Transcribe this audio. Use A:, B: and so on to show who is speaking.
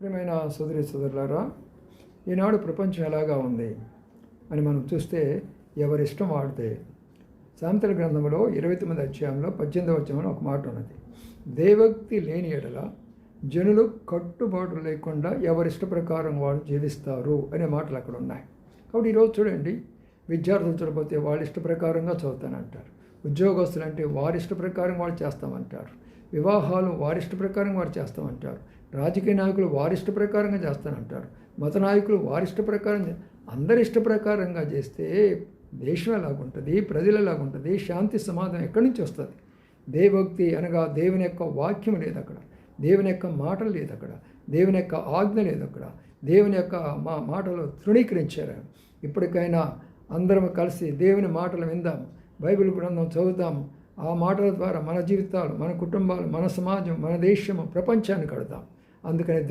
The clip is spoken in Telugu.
A: ప్రియమైన సోదరి సోదరులారా ఈనాడు ప్రపంచం ఎలాగా ఉంది అని మనం చూస్తే ఎవరిష్టం వాడితే. సామెతల గ్రంథంలో ఇరవై తొమ్మిది అధ్యాయంలో పద్దెనిమిది అధ్యాయంలో ఒక మాట ఉన్నది. దేవక్తి లేని ఎడల జనులు కట్టుబాటు లేకుండా ఎవరిష్ట ప్రకారం వాళ్ళు జీవిస్తారు అనే మాటలు అక్కడ ఉన్నాయి. కాబట్టి ఈరోజు చూడండి విద్యార్థులు చూడబోతే వాళ్ళ ఇష్ట ప్రకారంగా చదువుతానంటారు. ఉద్యోగస్తులు అంటే వారిష్ట ప్రకారం వాళ్ళు చేస్తామంటారు. వివాహాలు వారిష్ట ప్రకారం వారు చేస్తామంటారు. రాజకీయ నాయకులు వారి ఇష్ట ప్రకారంగా చేస్తానంటారు. మత నాయకులు వారిష్ట ప్రకారం చే- అందరి ఇష్ట ప్రకారంగా చేస్తే దేశం ఎలాగుంటుంది? ప్రజలు ఎలాగుంటుంది? శాంతి సమాధానం ఎక్కడి నుంచి వస్తుంది? దేవభక్తి అనగా దేవుని యొక్క వాక్యం లేదు అక్కడ. దేవుని యొక్క మాటలు లేదు అక్కడ. దేవుని యొక్క ఆజ్ఞ లేదు అక్కడ. దేవుని యొక్క మా మాటలు తృణీకరించారు. ఇప్పటికైనా అందరం కలిసి దేవుని మాటలు విందాము బైబిల్ గ్రంథం చదువుతాము ఆ మాటల ద్వారా మన జీవితాలు మన కుటుంబాలు మన సమాజం మన దేశము ప్రపంచాన్ని కడతాం. అందుకని